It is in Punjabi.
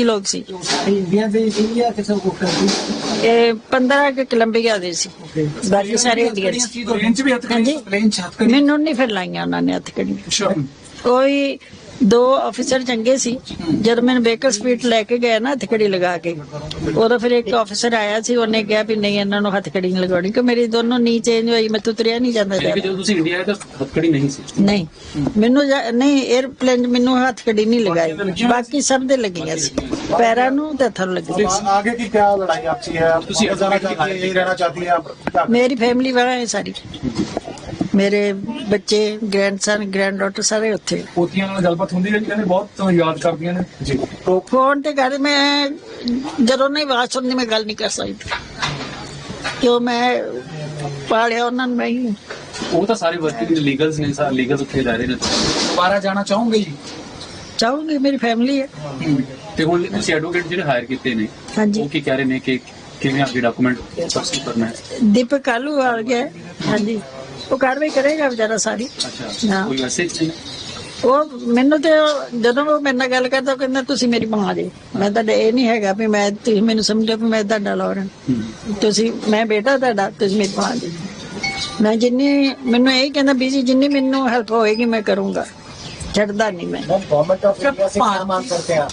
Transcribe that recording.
ਕੀ ਸੀ ਇੰਡੀਆ ਦੇ ਸੀ ਇਹ 15 ਕਿ ਕੋਲੰਬੀਆ ਦੇ ਸੀ ਬਾਕੀ ਸਾਰੇ ਇੰਡੀਅਨ ਸੀ ਪਲੇਨ ਚ ਵੀ ਹੱਥ ਹਾਂਜੀ। ਪਲੇਨ ਚ ਹੱਥ ਮੈਨੂੰ ਨਹੀਂ ਫਿਰ ਲਾਈਆਂ ਉਹਨਾਂ ਨੇ ਹੱਥ ਕੜੀ ਕੋਈ ਦੋ ਅਫਸਰ ਚੰਗੇ ਸੀ। ਜਦ ਮੈਂ ਵਹੀਕਲ ਸਪੀਡ ਲੈ ਕੇ ਗਿਆ ਨਾ ਹੱਥਕੜੀ ਲਗਾ ਕੇ। ਉਦੋਂ ਫਿਰ ਇੱਕ ਅਫਸਰ ਆਇਆ ਸੀ ਉਹਨੇ ਕਿਹਾ ਵੀ ਨਹੀਂ ਇਹਨਾਂ ਨੂੰ ਹੱਥਕੜੀ ਨਹੀਂ ਲਗਾਉਣੀ ਕਿ ਮੇਰੀ ਦੋਨੋਂ ਨੀ ਚੇਂਜ ਹੋਈ ਮੈਂ ਤੁਰਿਆ ਨਹੀਂ ਜਾਂਦਾ ਸੀ ਤੁਸੀਂ ਇੰਡੀਆ ਆਏ ਤਾਂ ਨਹੀਂ ਸੀ। ਨਹੀਂ। ਮੈਨੂੰ ਨਹੀਂ 에ਅਰਪਲੇਨ ਮੈਨੂੰ ਹੱਥਕੜੀ ਨਹੀਂ ਲਗਾਈ। ਬਾਕੀ ਸਭ ਦੇ ਲੱਗੀਆਂ ਸੀ। ਪੈਰਾਂ ਨੂੰ ਤੇ ਥਰ ਲੱਗੀ ਆਗੇ ਕੀ ਕਿਆ ਲੜਾਈ ਆਪਸੀ ਹੈ? ਤੁਸੀਂ ਅਜ਼ਾਰਾ ਚਾਹਤੀ ਇਹ ਰਹਿਣਾ ਚਾਹਤੀ ਮੇਰੀ ਫੈਮਿਲੀ ਵਾਲਾ ਹੈ ਸਾਰੀ। ਮੇਰੇ ਬੱਚੇ ਗ੍ਰੈਂਡਸਨ ਗ੍ਰੈਂਡਡਾਟਰ ਸਾਰੇ ਉੱਥੇ। ਪੋਤੀਆਂ ਨਾਲ ਗੱਲਬਾਤ ਹੁੰਦੀ ਹੈ ਜੀ ਕਹਿੰਦੇ ਬਹੁਤ ਤੁਹਾਨੂੰ ਯਾਦ ਕਰਦੀਆਂ ਨੇ। ਜੀ। तो ਫੋਨ ਤੇ ਕਰ ਮੈਂ ਜਦੋਂ ਨਹੀਂ ਆਵਾਜ਼ ਸੁਣਦੀ ਮੈਂ ਗੱਲ ਨਹੀਂ ਕਰ ਸਕਦੀ। ਕਿਉਂ ਮੈਂ ਪਾਲਿਆ ਉਹਨਾਂ ਨੂੰ ਮੈਂ ਹੀ। ਉਹ ਤਾਂ ਸਾਰੇ ਵਰਕਿੰਗ ਲੀਗਲਸ ਨੇ ਸਾਰੇ ਲੀਗਲ ਉੱਥੇ ਜਾ ਰਹੇ ਨੇ। ਦੁਬਾਰਾ ਜਾਣਾ ਚਾਹੋਗੇ ਜੀ? ਚਾਹੂੰਗੀ ਮੇਰੀ ਫੈਮਿਲੀ ਹੈ। ਤੇ ਹੁਣ ਤੁਸੀਂ ਐਡਵੋਕੇਟ ਜਿਹੜੇ ਹਾਇਰ ਕੀਤੇ ਨੇ ਹਾਂਜੀ। ਉਹ ਕੀ ਕਹਿ ਰਹੇ ਨੇ ਕਿ ਕਿਵੇਂ ਆਪਕੇ ਡਾਕੂਮੈਂਟ ਸਬਸਿਟ ਕਰਨਾ ਹੈ? ਦੀਪਕ ਕਾਲੂ ਆ ਗਿਆ। ਹਾਂਜੀ। ਉਹ ਕਾਰਵਾਈ ਕਰੇਗਾ ਵਿਚਾਰਾ ਸਾਰੀ ਅੱਛਾ ਹਾਂ। ਕੋਈ ਮੈਸੇਜ ਨਹੀਂ ਉਹ ਮੈਨੂੰ ਤੇ ਉਹ- ਜਦੋਂ ਉਹ ਮੇਰੇ ਨਾਲ ਗੱਲ ਕਰਦਾ ਉਹ ਕਹਿੰਦਾ ਤੁਸੀਂ ਮੇਰੀ ਮਾਂ ਜੇ ਮੈਂ ਤਾਂ ਇਹ ਨਹੀਂ ਹੈਗਾ ਵੀ ਮੈਂ ਤੁਸੀਂ ਮੈਨੂੰ ਸਮਝੋ ਵੀ ਮੈਂ ਤੁਹਾਡਾ ਲੋੜ ਹਾਂ ਤੁਸੀਂ ਮੈਂ ਬੇਟਾ ਤੁਹਾਡਾ ਤੁਸੀਂ ਮੇਰੀ ਮਾਂ ਜੀ ਮੈਂ ਜਿੰਨੀ ਮੈਨੂੰ ਇਹ ਕਹਿੰਦਾ ਵੀ ਜੀ ਜਿੰਨੀ ਮੈਨੂੰ ਹੈਲਪ ਹੋਏਗੀ ਮੈਂ ਕਰੂੰਗਾ ਛੱਡਦਾ ਨਹੀਂ ਮੈਂ गवर्नमेंट ऑफ इंडिया से क्या मांग करते हैं आप